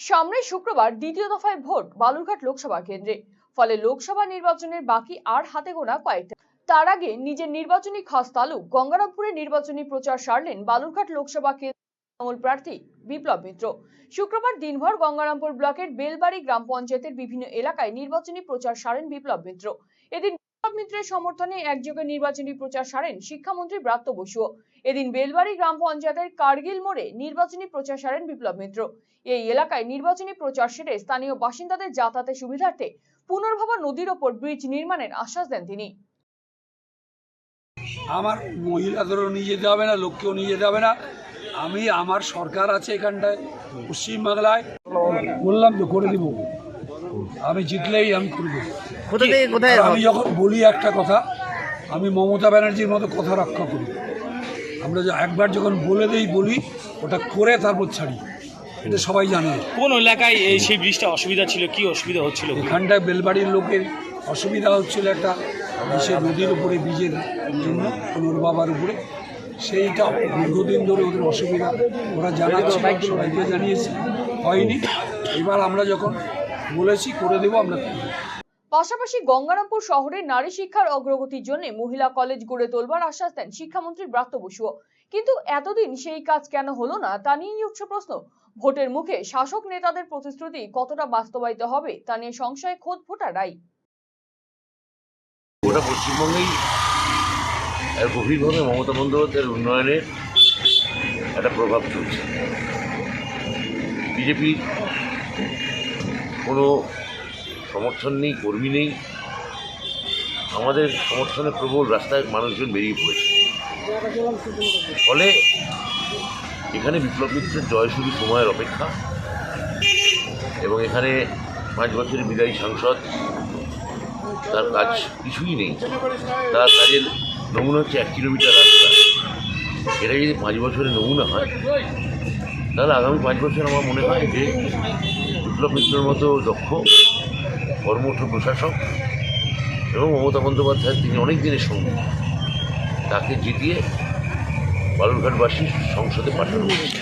সামনে শুক্রবার দ্বিতীয় দফায় ভোট বালুরঘাট লোকসভা কেন্দ্রে। ফলে লোকসভা নির্বাচনের বাকি আর হাতে গোনা কয়েকটা। তার আগে নিজের নির্বাচনী খাস তালুক গঙ্গারামপুরে নির্বাচনী প্রচার সারলেন বালুরঘাট লোকসভা কেন্দ্র প্রার্থী বিপ্লব মিত্র। শুক্রবার দিনভর গঙ্গারামপুর ব্লকের বেলবাড়ি গ্রাম পঞ্চায়েতের বিভিন্ন এলাকায় নির্বাচনী প্রচার সারেন বিপ্লব মিত্র। এদিন মিত্রের সমর্থনে একযোগে নির্বাচনী প্রচার সারেন শিক্ষামন্ত্রী ব্রাত্য এদিন বেলবাড়ি গ্রাম পঞ্চায়েতের কার্গিল মোড়ে নির্বাচনী প্রচার সারেন বিপ্লব মিত্র। এই এলাকায় নির্বাচনী প্রচার সেরে স্থানীয় বাসিন্দাদের যাতায়াতের সুবিধার্থে পুনর্ভবা নদীর ওপর ব্রিজ নির্মাণের আশ্বাস দেন তিনি। আমার মহিলাদেরও নিয়ে যেতে হবে না, লোককেও নিয়ে যেতে হবে না। আমি, আমার সরকার আছে এখানটায় পশ্চিমবাংলায় বললাম তো করে দিব। আমি জিতলেই আমি করে দেবো কোথা থেকে কোথায়? আমি যখন বলি একটা কথা আমি মমতা ব্যানার্জির মতো কথা রক্ষা করি। আমরা যে একবার যখন বলে দেই বলি ওটা করে তারপর ছাড়ি। এটা সবাই জানে। কোন এলাকায় এই সেই ব্রিজটা অসুবিধা ছিল? কি অসুবিধা হচ্ছিল? এখানটায় বেলবাড়ির লোকের অসুবিধা হচ্ছিল একটা বিশেষ নদীর উপরে বীজের জন্য পুনর্বাবার উপরে। সেইটা দীর্ঘদিন ধরে ওদের অসুবিধা। ওরা জানাচ্ছে সবাইকে জানিয়েছে। হয়নি। এবার আমরা যখন বলেছি করে দেবো আমরা পাশাপাশি গঙ্গারামপুর শহরে নারী শিক্ষার অগ্রগতির জন্য মহিলা কলেজ গড়ে তোলবার আশ্বাস দেন শিক্ষামন্ত্রী ব্রাত্য বসুও কিন্তু এতদিন সেই কাজ কেন হলো না তা নিয়েই উঠছে প্রশ্ন। ভোটের মুখে শাসক নেতাদের প্রতিশ্রুতি কতটা বাস্তবায়িত হবে তা নিয়ে সংশয়ে খোদ ভোটাররাই গোটা পশ্চিমবঙ্গেই গভীরভাবে মমতা বন্দ্যোপাধ্যায়ের উন্নয়নের একটা প্রভাব চলছে। বিজেপির কোনো সমর্থন নেই, কর্মী নেই। আমাদের সমর্থনে প্রবল রাস্তায় মানুষজন বেরিয়ে পড়েছে। ফলে এখানে বিপ্লব মিত্রের জয় শুধু সময়ের অপেক্ষা এবং এখানে পাঁচ বছরের বিদায়ী সাংসদ, তার কাজ কিছুই নেই। তার কাজের নমুনা হচ্ছে এক কিলোমিটার রাস্তা। এটা যদি পাঁচ বছরের নমুনা হয়, তাহলে আগামী পাঁচ বছর আমার মনে হয় যে বিপ্লব মিত্রের মতো দক্ষ কর্মঠ প্রশাসক এবং মমতা বন্দ্যোপাধ্যায় তিনি অনেক দিনের সঙ্গী। তাকে জিতিয়ে বালুরঘাটবাসী সংসদে পাঠানো হয়েছে।